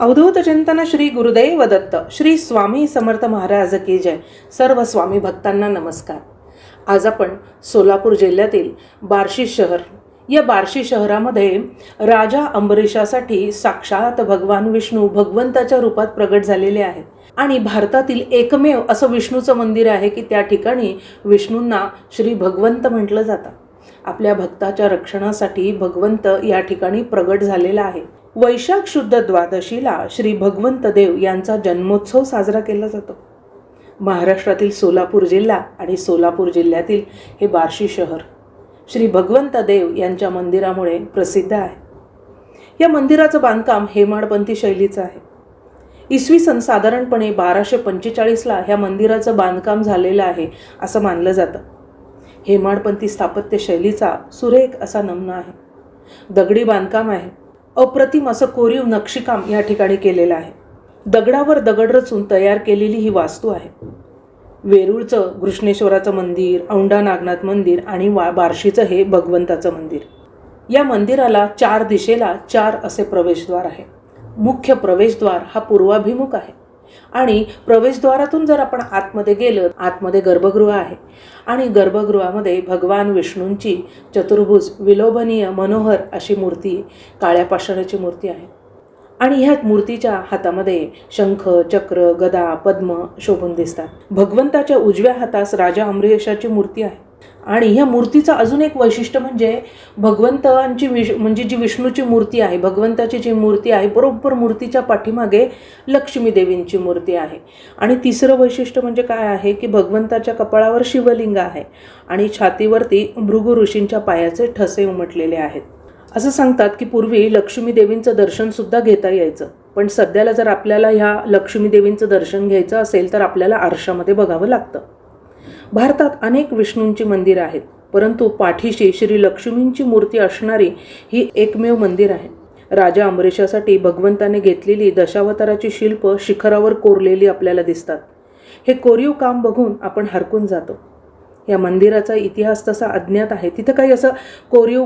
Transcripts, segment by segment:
अवधूत चिंतन श्री गुरुदेव दत्त श्री स्वामी समर्थ महाराज की जय. सर्व स्वामी भक्तांना नमस्कार. आज आपण सोलापूर जिल्ह्यातील बार्शी शहर या बार्शी शहरामध्ये राजा अंबरीशासाठी साक्षात भगवान विष्णू भगवंताच्या रूपात प्रगट झालेले आहेत. आणि भारतातील एकमेव असं विष्णूचं मंदिर आहे की त्या ठिकाणी विष्णूंना श्री भगवंत म्हटलं जातं. आपल्या भक्ताच्या रक्षणासाठी भगवंत या ठिकाणी प्रगट झालेला आहे. वैशाख शुद्ध द्वादशीला श्री भगवंत देव यांचा जन्मोत्सव साजरा केला जातो. महाराष्ट्रातील सोलापूर जिल्हा आणि सोलापूर जिल्ह्यातील हे बार्शी शहर श्री भगवंत देव यांच्या मंदिरामुळे प्रसिद्ध आहे. या मंदिराचं बांधकाम हेमाडपंथी शैलीचं आहे. इसवी सन साधारणपणे बाराशे पंचेचाळीसला ह्या मंदिराचं बांधकाम झालेलं आहे असं मानलं जातं. हेमाडपंथी स्थापत्य शैलीचा सुरेख असा नमुना आहे. दगडी बांधकाम आहे. अप्रतिम असं कोरीव नक्षीकाम या ठिकाणी केलेलं आहे. दगडावर दगड रचून तयार केलेली ही वास्तू आहे. वेरूळचं घृष्णेश्वराचं मंदिर औंढा नागनाथ मंदिर आणि वा बार्शीचं हे भगवंताचं मंदिर. या मंदिराला चार दिशेला चार असे प्रवेशद्वार आहे. मुख्य प्रवेशद्वार हा पूर्वाभिमुख आहे. आणि प्रवेशद्वारातून जर आपण आतमध्ये गेलं आतमध्ये गर्भगृह आहे. आणि गर्भगृहामध्ये भगवान विष्णूंची चतुर्भुज विलोभनीय मनोहर अशी मूर्ती काळ्या पाषाणाची मूर्ती आहे. आणि ह्या मूर्तीच्या हातामध्ये शंख चक्र गदा पद्म शोभून दिसतात. भगवंताच्या उजव्या हातास राजा अमरेशाची मूर्ती आहे. आणि ह्या मूर्तीचं अजून एक वैशिष्ट्य म्हणजे भगवंतांची विष म्हणजे जी विष्णूची मूर्ती आहे भगवंताची जी मूर्ती आहे बरोबर मूर्तीच्या पाठीमागे लक्ष्मी देवींची मूर्ती आहे. आणि तिसरं वैशिष्ट्य म्हणजे काय आहे की भगवंताच्या कपाळावर शिवलिंग आहे आणि छातीवरती भृगु ऋषींच्या पायाचे ठसे उमटलेले आहेत. असं सांगतात की पूर्वी लक्ष्मी देवींचं दर्शनसुद्धा घेता यायचं. पण सध्याला जर आपल्याला ह्या लक्ष्मी देवींचं दर्शन घ्यायचं असेल तर आपल्याला आरशामध्ये बघावं लागतं. भारतात अनेक विष्णूंची मंदिरं आहेत परंतु पाठीशी श्री लक्ष्मींची मूर्ती असणारी ही एकमेव मंदिर आहे. राजा अमरीशासाठी भगवंताने घेतलेली दशावताराची शिल्प शिखरावर कोरलेली आपल्याला दिसतात. हे कोरीव काम बघून आपण हरकून जातो. या मंदिराचा इतिहास तसा अज्ञात आहे. तिथं काही असं कोरीव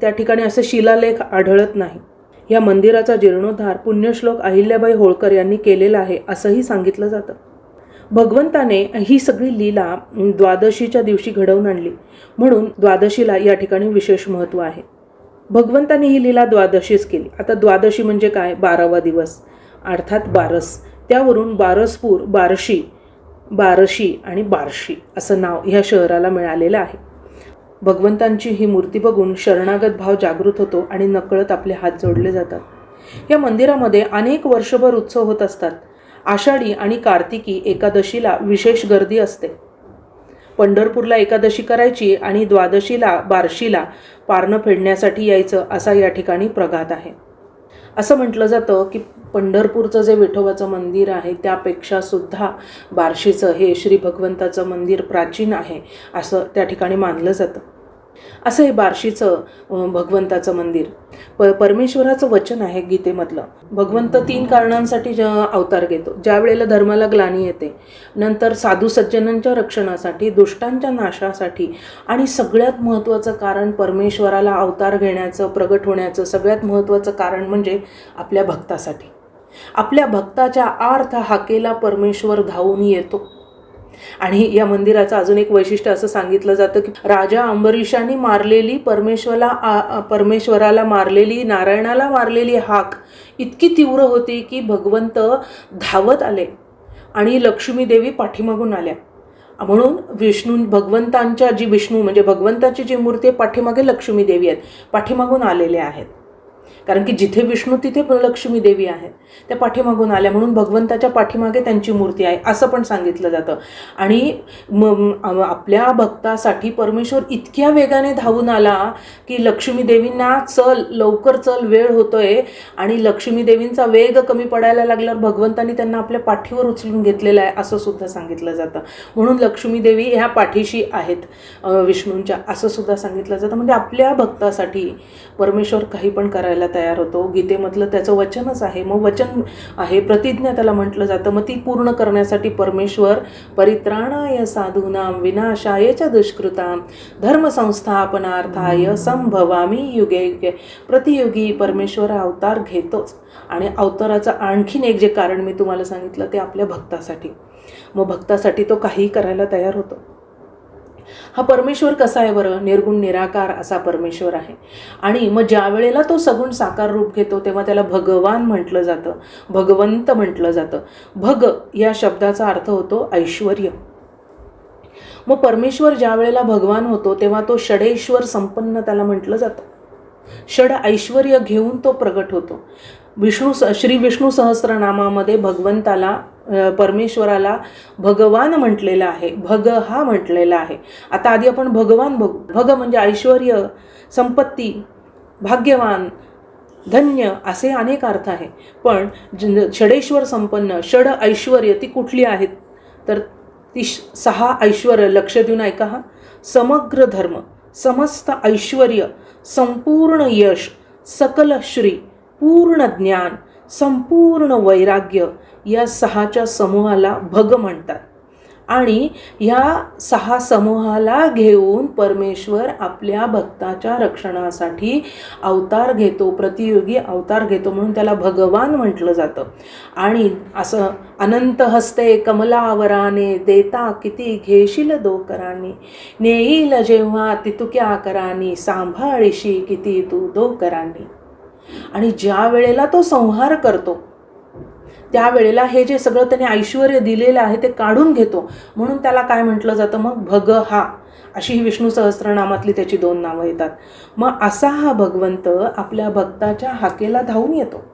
त्या ठिकाणी असं शिलालेख आढळत नाही. या मंदिराचा जीर्णोद्धार पुण्यश्लोक अहिल्याबाई होळकर यांनी केलेला आहे असंही सांगितलं जातं. भगवंताने ही सगळी लीला द्वादशीच्या दिवशी घडवून आणली. म्हणून द्वादशीला या ठिकाणी विशेष महत्त्व आहे. भगवंताने ही लीला द्वादशीच केली. आता द्वादशी म्हणजे काय? बारावा दिवस. अर्थात बारस. त्यावरून बारसपूर बारशी बारशी आणि बारशी असं नाव ह्या शहराला मिळालेलं आहे. भगवंतांची ही मूर्ती बघून शरणागत भाव जागृत होतो आणि नकळत आपले हात जोडले जातात. या मंदिरामध्ये अनेक वर्षभर उत्सव होत असतात. आषाढी आणि कार्तिकी एकादशीला विशेष गर्दी असते. पंढरपूरला एकादशी करायची आणि द्वादशीला बार्शीला पारणं फेडण्यासाठी यायचं असा या ठिकाणी प्रघात आहे. असं म्हटलं जातं की पंढरपूरचं जे विठोबाचं मंदिर आहे त्यापेक्षा सुद्धा बार्शीचं हे श्री भगवंताचं मंदिर प्राचीन आहे असं त्या ठिकाणी मानलं जातं. असं हे बार्शीचं भगवंताचं मंदिर. प परमेश्वराचं वचन आहे गीतेमधलं. भगवंत तीन कारणांसाठी ज अवतार घेतो. ज्या वेळेला धर्माला ग्लानी येते नंतर साधू सज्जनांच्या रक्षणासाठी दुष्टांच्या नाशासाठी आणि सगळ्यात महत्त्वाचं कारण परमेश्वराला अवतार घेण्याचं प्रगट होण्याचं सगळ्यात महत्त्वाचं कारण म्हणजे आपल्या भक्तासाठी. आपल्या भक्ताच्या आर्थ हाकेला परमेश्वर धावून येतो. आणि या मंदिराचं अजून एक वैशिष्ट्य असं सांगितलं जातं की राजा अंबरीशाने मारलेली परमेश्वराला परमेश्वराला मारलेली नारायणाला मारलेली हाक इतकी तीव्र होती की भगवंत धावत आले आणि लक्ष्मी देवी पाठीमागून आल्या. म्हणून विष्णू भगवंतांच्या जी विष्णू म्हणजे भगवंताची जी मूर्ती आहे पाठीमागे लक्ष्मी देवी आहेत पाठीमागून आलेल्या आहेत. कारण की जिथे विष्णू तिथे लक्ष्मी देवी आहेत त्या पाठीमागून आल्या म्हणून भगवंताच्या पाठीमागे त्यांची मूर्ती आहे असं पण सांगितलं जातं. आणि म आपल्या भक्तासाठी परमेश्वर इतक्या वेगाने धावून आला की लक्ष्मी देवींना चल लवकर चल वेळ होतोय. आणि लक्ष्मी देवींचा वेग कमी पडायला लागल्यावर भगवंतांनी त्यांना आपल्या पाठीवर उचलून घेतलेलं आहे असं सुद्धा सांगितलं जातं. म्हणून लक्ष्मी देवी ह्या पाठीशी आहेत विष्णूंच्या असं सुद्धा सांगितलं जातं. म्हणजे आपल्या भक्तासाठी परमेश्वर काही पण करायला करायला तयार होतो. गीतेमधलं त्याचं वचनच आहे. मग वचन आहे प्रतिज्ञा त्याला म्हटलं जातं. मग ती पूर्ण करण्यासाठी परमेश्वर परित्राणाय साधूनाम विनाशाय च दुष्कृताम धर्मसंस्थापनार्थाय संभवामी युगे युगे. प्रतियुगी परमेश्वर अवतार घेतोच. आणि अवताराचं आणखीन एक जे कारण मी तुम्हाला सांगितलं ते आपल्या भक्तासाठी. मग भक्तासाठी तो काहीही करायला तयार होतो. हा परमेश्वर कसा आहे बरं? निर्गुण निराकार असा परमेश्वर आहे. आणि मग ज्या वेळेला तो सगुण साकार रूप घेतो तेव्हा त्याला भगवान म्हटलं जातं. भगवंत म्हटलं जातं. भग या शब्दाचा अर्थ होतो ऐश्वर मग परमेश्वर ज्या वेळेला भगवान होतो तेव्हा तो षडेश्वर संपन्न त्याला म्हटलं जातं. षड ऐश्वर घेऊन तो प्रगट होतो. विष्णू स श्री विष्णू सहस्रनामामध्ये भगवंताला परमेश्वराला भगवान म्हटलेलं आहे भग हा म्हटलेला आहे. आता आधी आपण भगवान बघू. भग म्हणजे ऐश्वर संपत्ती भाग्यवान धन्य असे अनेक अर्थ आहे. पण षडेश्वर संपन्न षड ऐश्वर्य ती कुठली आहेत? तर ती श- सहा ऐश्वर लक्ष देऊन ऐका हा. समग्र धर्म समस्त ऐश्वर्य संपूर्ण यश सकल श्री पूर्ण ज्ञान संपूर्ण वैराग्य या सहाच्या समूहाला भग म्हणतात. आणि ह्या सहा समूहाला घेऊन परमेश्वर आपल्या भक्ताच्या रक्षणासाठी अवतार घेतो प्रतियोगी अवतार घेतो म्हणून त्याला भगवान म्हटलं जातं. आणि असं अनंत हस्ते कमलावराने देता किती घेशील दोकरांनी. नेईल जेव्हा तितुक्या करानी सांभाळीशी किती तू दोकरांनी. आणि ज्या वेळेला तो संहार करतो त्यावेळेला हे जे सगळं त्याने ऐश्वर दिलेलं आहे ते काढून घेतो. म्हणून त्याला काय म्हटलं जातं? मग भग हा अशी ही विष्णू सहस्रनामातली त्याची दोन नावं येतात. मग असा हा भगवंत आपल्या भक्ताच्या हाकेला धावून येतो.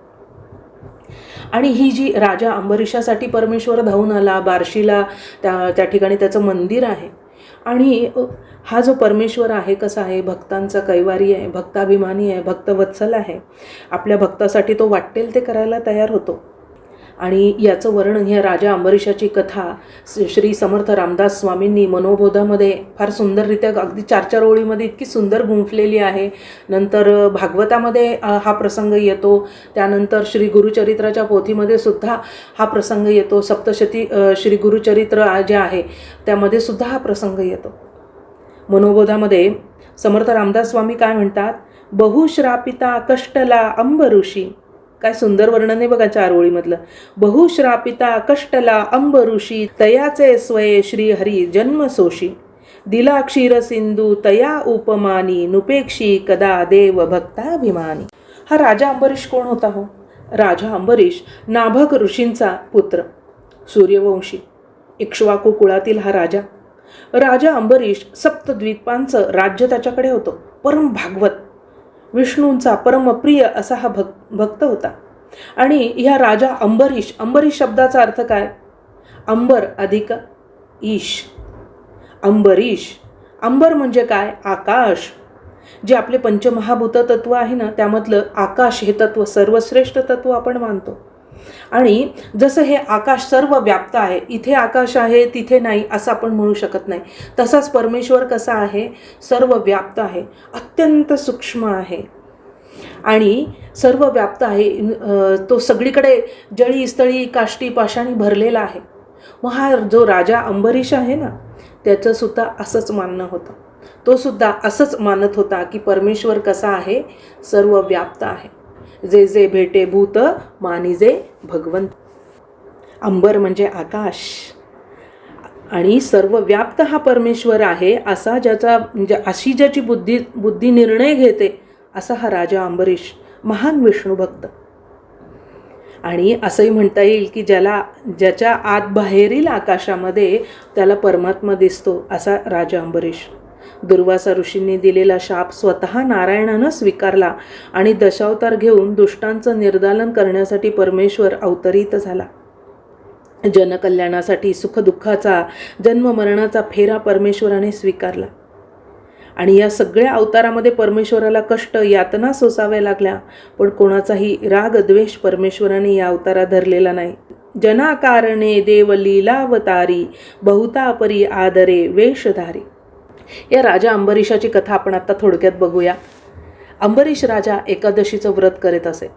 आणि ही जी राजा अंबरीशासाठी परमेश्वर धावून आला बार्शीला त्या त्या ठिकाणी त्याचं मंदिर आहे आणि हा जो परमेश्वर आहे कसा आहे भक्तांचा कैवारी आहे भक्ताभिमानी आहे भक्तवत्सल आहे आपल्या भक्तासाठी तो वाटेल ते करायला तयार होतो. आणि याचं वर्णन ह्या राजा अंबरीशाची कथा श्री समर्थ रामदास स्वामींनी मनोबोधामध्ये फार सुंदररित्या अगदी चार चार ओळीमध्ये इतकी सुंदर गुंफलेली आहे. नंतर भागवतामध्ये हा प्रसंग येतो. त्यानंतर श्री गुरुचरित्राच्या पोथीमध्ये सुद्धा हा प्रसंग येतो. सप्तशती श्री गुरुचरित्र जे आहे त्यामध्ये सुद्धा हा प्रसंग येतो. मनोबोधामध्ये समर्थ रामदास स्वामी काय म्हणतात? बहुश्रापिता कष्टला अंब ऋषी काय सुंदर वर्णन आहे बघा चार ओळीमधलं बहुश्रापिता कष्टला अंब ऋषी तयाचे स्वये श्री हरी जन्म सोशी दिला क्षीर सिंधू तया उपमानी नुपेक्षी कदा देव भक्ताभिमानी. हा राजा अंबरीश कोण होता हो? राजा अंबरीश नाभक ऋषींचा पुत्र सूर्यवंशी इक्ष्वाकू कुळातील हा राजा. राजा अंबरीश सप्तद्वीपांचं राज्य त्याच्याकडे होतं परम भागवत. विष्णूंचा परमप्रिय असा हा भक भक्त होता. आणि ह्या राजा अंबरीश अंबरीश शब्दाचा अर्थ काय? अंबर अधिक ईश. अंबरीश अंबर म्हणजे काय? आकाश. जे आपले पंचमहाभूत तत्व आहे ना त्यामधलं आकाश हे तत्व सर्वश्रेष्ठ तत्व आपण मानतो. आणि जसं हे आकाश सर्व व्याप्त आहे इथे आकाश आहे तिथे नाही असं आपण म्हणू शकत नाही. तसाच परमेश्वर कसा आहे? सर्व व्याप्त आहे अत्यंत सूक्ष्म आहे. आणि सर्व व्याप्त आहे तो सगळीकडे जळी स्थळी काष्टी पाषाणी भरलेला आहे. मग हा जो राजा अंबरीश आहे ना त्याचंसुद्धा असंच मानणं होतं. तो सुद्धा असंच मानत होता की परमेश्वर कसा आहे? सर्व व्याप्त आहे. जे जे भेटे भूत मानिजे भगवंत. अंबर म्हणजे आकाश. आणि सर्व व्याप्त हा परमेश्वर आहे असा ज्याचा म्हणजे अशी ज्याची बुद्धी बुद्धी निर्णय घेते असा हा राजा अंबरीश महान विष्णू भक्त. आणि असंही म्हणता येईल की ज्याला ज्याच्या आत बाहेरील आकाशामध्ये त्याला परमात्मा दिसतो असा राजा अंबरीश. दुर्वासा ऋषींनी दिलेला शाप स्वतः नारायणानं स्वीकारला आणि दशावतार घेऊन दुष्टांचं निर्दालन करण्यासाठी परमेश्वर अवतरित झाला. जनकल्याणासाठी सुखदुःखाचा जन्ममरणाचा फेरा परमेश्वराने स्वीकारला. आणि या सगळ्या अवतारामध्ये परमेश्वराला कष्ट यातना सोसाव्या लागल्या. पण कोणाचाही राग द्वेष परमेश्वराने या अवतारा धरलेला नाही. जनाकारणे देव लीलावतारी बहुतापरी आदरे वेशधारी या राजा अंबरीशाची कथा आपण आता थोडक्यात बघूया. अंबरीश राजा एकादशीचं व्रत करीत असे.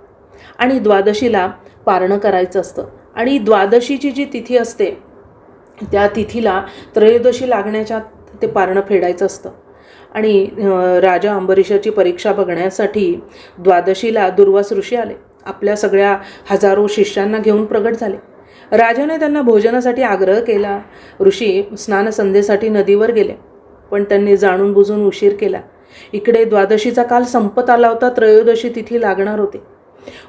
आणि द्वादशीला पारणं करायचं असतं. आणि द्वादशीची जी तिथी असते त्या तिथीला त्रयोदशी लागण्याच्या ते पारणं फेडायचं असतं. आणि राजा अंबरीशाची परीक्षा बघण्यासाठी द्वादशीला दुर्वास ऋषी आले. आपल्या सगळ्या हजारो शिष्यांना घेऊन प्रगट झाले. राजाने त्यांना भोजनासाठी आग्रह केला. ऋषी स्नानसंध्येसाठी नदीवर गेले. पण त्यांनी जाणून बुजून उशीर केला. इकडे द्वादशीचा काल संपत आला होता त्रयोदशी तिथी लागणार होते.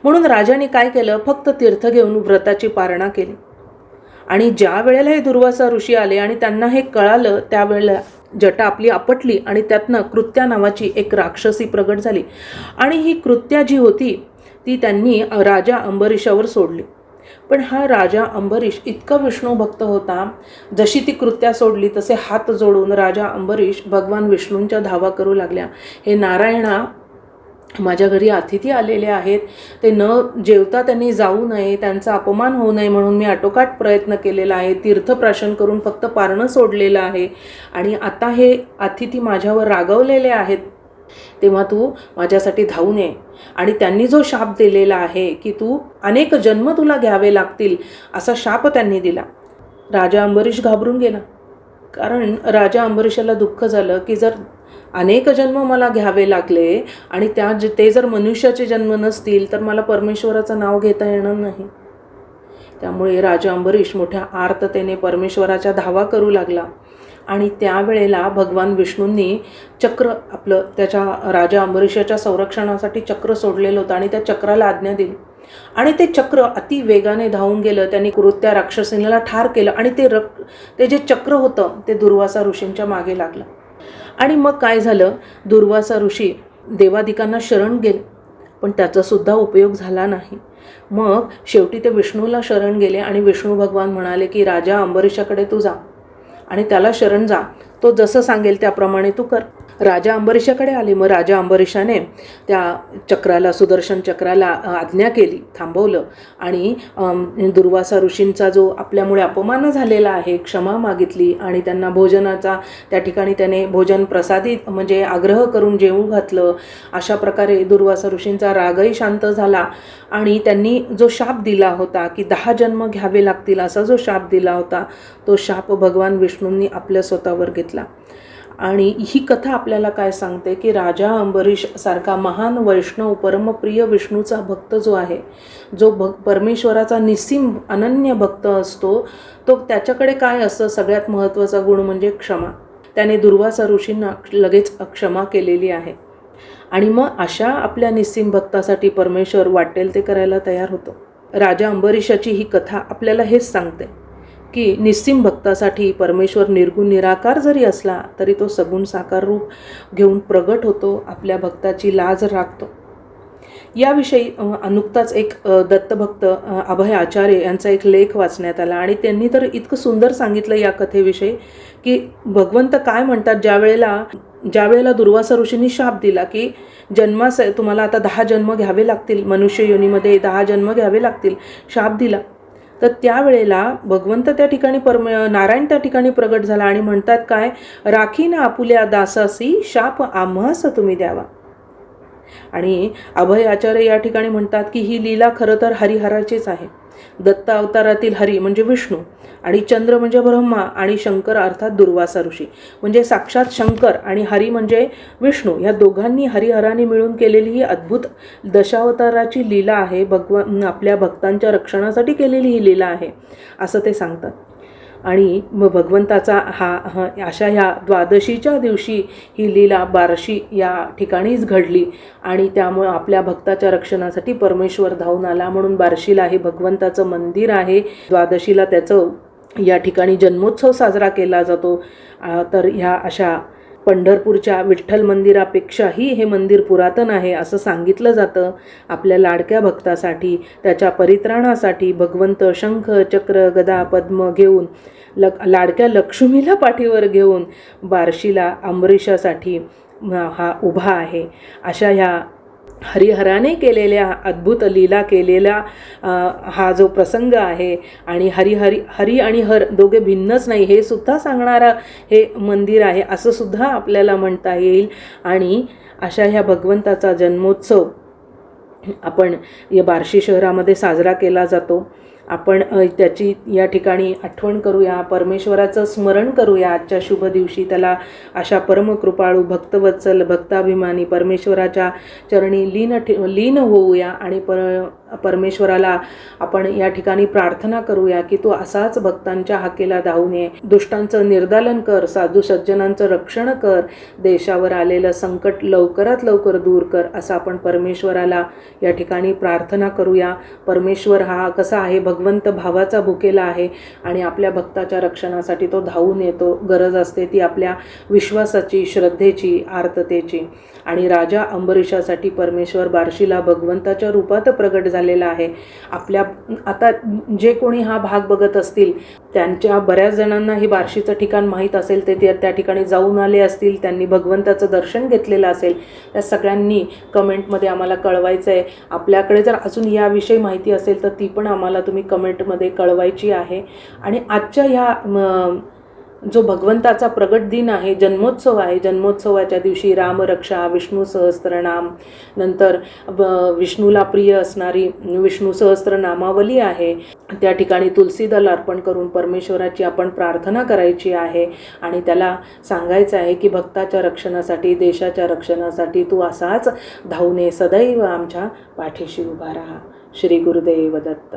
म्हणून राजाने काय केलं? फक्त तीर्थ घेऊन व्रताची पारणा केली. आणि ज्या वेळेला हे दुर्वासा ऋषी आले आणि त्यांना हे कळालं त्यावेळेला जटा आपली आपटली आणि त्यातनं कृत्या नावाची एक राक्षसी प्रगट झाली. आणि ही कृत्या जी होती ती त्यांनी राजा अंबरीशावर सोडली. पण हा राजा अंबरीश इतका विष्णू भक्त होता जशी ती कृत्या सोडली तसे हात जोडून राजा अंबरीश भगवान विष्णूंच्या धावा करू लागल्या. हे नारायणा माझ्या घरी अतिथी आलेले आहेत. ते न जेवता त्यांनी जाऊ नये त्यांचा अपमान होऊ नये म्हणून मी आटोकाट प्रयत्न केलेला आहे. तीर्थप्राशन करून फक्त पारणं सोडलेलं आहे. आणि आता हे अतिथी माझ्यावर रागवलेले आहेत. तेव्हा तू माझ्यासाठी धावून ये आणि त्यांनी जो शाप दिलेला आहे की तू अनेक जन्म तुला घ्यावे लागतील असा शाप त्यांनी दिला. राजा अंबरीश घाबरून गेला. कारण राजा अंबरीशाला दुःख झालं की जर अनेक जन्म मला घ्यावे लागले आणि त्या ज- ते जर मनुष्याचे जन्म नसतील तर मला परमेश्वराचं नाव घेता येणार नाही. त्यामुळे राजा अंबरीश मोठ्या आर्ततेने परमेश्वराच्या धावा करू लागला. आणि त्यावेळेला भगवान विष्णूंनी चक्र आपलं त्याच्या राजा अंबरीशाच्या संरक्षणासाठी चक्र सोडलेलं होतं आणि त्या चक्राला आज्ञा दिली. आणि ते चक्र अति वेगाने धावून गेलं त्यांनी कृत्या राक्षसेनेला ठार केलं आणि ते रक ते जे चक्र होतं ते दुर्वासा ऋषींच्या मागे लागलं. आणि मग काय झालं? दुर्वासा ऋषी देवादिकांना शरण गेले पण त्याचासुद्धा उपयोग झाला नाही. मग शेवटी ते विष्णूला शरण गेले आणि विष्णू भगवान म्हणाले की राजा अंबरीशाकडे तू जा. आणि त्याला शरण जा. तो जसं सांगेल त्याप्रमाणे तू कर. राजा अंबरीशाकडे आले. मग राजा अंबरीशाने त्या चक्राला सुदर्शन चक्राला आज्ञा केली थांबवलं. आणि दुर्वासा ऋषींचा जो आपल्यामुळे अपमान झालेला आहे क्षमा मागितली आणि त्यांना भोजनाचा त्या ठिकाणी त्याने भोजन प्रसादित म्हणजे आग्रह करून जेवू घातलं. अशा प्रकारे दुर्वासा ऋषींचा रागही शांत झाला. आणि त्यांनी जो शाप दिला होता की दहा जन्म घ्यावे लागतील असा जो शाप दिला होता तो शाप भगवान विष्णूंनी आपल्या स्वतःवर घेतला. आणि ही कथा आपल्याला काय सांगते की राजा अंबरीश सारखा महान वैष्णव परमप्रिय विष्णूचा भक्त जो आहे जो भ परमेश्वराचा निस्सिम अनन्य भक्त असतो तो त्याच्याकडे काय असतं सगळ्यात महत्त्वाचा गुण म्हणजे क्षमा. त्याने दुर्वासा ऋषींना लगेच क्षमा केलेली आहे. आणि मग अशा आपल्या निस्सीम भक्तासाठी परमेश्वर वाटेल ते करायला तयार होतो. राजा अंबरीशाची ही कथा आपल्याला हेच सांगते. की निस्सीम भक्तासाठी परमेश्वर निर्गुण निराकार जरी असला तरी तो सगुण साकार रूप घेऊन प्रगट होतो आपल्या भक्ताची लाज राखतो. याविषयी नुकताच एक दत्तभक्त अभय आचार्य यांचा एक लेख वाचण्यात आला आणि त्यांनी तर इतकं सुंदर सांगितलं या कथेविषयी की भगवंत काय म्हणतात ज्या वेळेला ज्या वेळेला दुर्वासा ऋषींनी शाप दिला की जन्मास तुम्हाला आता दहा जन्म घ्यावे लागतील मनुष्य योनीमध्ये दहा जन्म घ्यावे लागतील शाप दिला. तर त्यावेळेला भगवंत त्या ठिकाणी परम नारायण त्या ठिकाणी प्रगट झाला आणि म्हणतात काय? राखी ना आपुल्या दासासी शाप आम्हास तुम्ही द्यावा. आणि अभय आचार्य या ठिकाणी म्हणतात की ही लीला खरं तर हरिहराचीच आहे. दत्त अवतारातील हरी म्हणजे विष्णू आणि चंद्र म्हणजे ब्रह्मा आणि शंकर अर्थात दुर्वासा ऋषी. म्हणजे साक्षात शंकर आणि हरी म्हणजे विष्णू. या दोघांनी हरिहराने मिळून केलेली ही अद्भुत दशावताराची लीला आहे. भगवान आपल्या भक्तांच्या रक्षणासाठी केलेली ही लीला आहे. असं ते सांगतात. आणि मग भगवंताचा हा हा अशा ह्या द्वादशीच्या दिवशी ही लीला बारशी या ठिकाणीच घडली. आणि त्यामुळं आपल्या भक्ताच्या रक्षणासाठी परमेश्वर धावून आला म्हणून बारशीला हे भगवंताचं मंदिर आहे. द्वादशीला त्याचं या ठिकाणी जन्मोत्सव साजरा केला जातो. तर ह्या अशा पंढरपूरच्या विठ्ठल मंदिरापेक्षाही हे मंदिर पुरातन आहे असं सांगितलं जातं. आपल्या लाडक्या भक्तासाठी त्याच्या परित्राणासाठी भगवंत शंख चक्र गदा पद्म घेऊन लक लाडक्या लक्ष्मीला पाठीवर घेऊन बार्शीला अंबरीशासाठी हा उभा आहे. अशा ह्या हरिहराने केलेल्या अद्भुत लीला केलेला हा जो प्रसंग आहे आणि हरिहरी हरी आणि हर दोघे भिन्नच नाही हे सुद्धा सांगणारं हे मंदिर आहे असं सुद्धा आपल्याला म्हणता येईल. आणि अशा ह्या भगवंताचा जन्मोत्सव आपण या बार्शी शहरामध्ये साजरा केला जातो. आपण त्याची या ठिकाणी आठवण करूया परमेश्वराचं स्मरण करूया आजच्या शुभ दिवशी. त्याला अशा परमकृपाळू भक्तवत्सल भक्ताभिमानी परमेश्वराच्या चरणी लीन ठे लीन होऊया आणि पर परमेश्वराला आपण या ठिकाणी प्रार्थना करूया की तू असाच भक्तांच्या हाकेला धावू नये दुष्टांचं निर्दालन कर साधू सज्जनांचं रक्षण कर देशावर आलेलं संकट लवकरात लवकर दूर कर असं आपण परमेश्वराला या ठिकाणी प्रार्थना करूया. परमेश्वर हा कसा आहे? भगवंत भावाचा भुकेला आहे आणि आपल्या भक्ताच्या रक्षणासाठी तो धावून येतो. गरज असते ती आपल्या विश्वासाची श्रद्धेची आर्ततेची. आणि राजा अंबरीशासाठी परमेश्वर बार्शीला भगवंताच्या रूपात प्रगट झालेला आहे. आपल्या आता जे कोणी हा भाग बघत असतील त्यांच्या बऱ्याच जणांना हे बार्शीचं ठिकाण माहीत असेल ते त्या ठिकाणी जाऊन आले असतील त्यांनी भगवंताचं दर्शन घेतलेलं असेल त्या सगळ्यांनी कमेंटमध्ये आम्हाला कळवायचं आहे आपल्याकडे जर अजून याविषयी माहिती असेल तर ती पण आम्हाला तुम्ही कमेंटमध्ये कळवायची आहे. आणि आजच्या ह्या जो भगवंताचा प्रगट दिन आहे जन्मोत्सव आहे जन्मोत्सवाच्या दिवशी रामरक्षा विष्णू सहस्त्रनाम नंतर ब- विष्णूला प्रिय असणारी विष्णू सहस्त्रनामावली आहे. त्या ठिकाणी तुलसीदल अर्पण करून परमेश्वराची आपण प्रार्थना करायची आहे आणि त्याला सांगायचं आहे की भक्ताच्या रक्षणासाठी देशाच्या रक्षणासाठी तू असाच धावणे सदैव आमच्या पाठीशी उभा राहा. श्री गुरुदेव दत्त.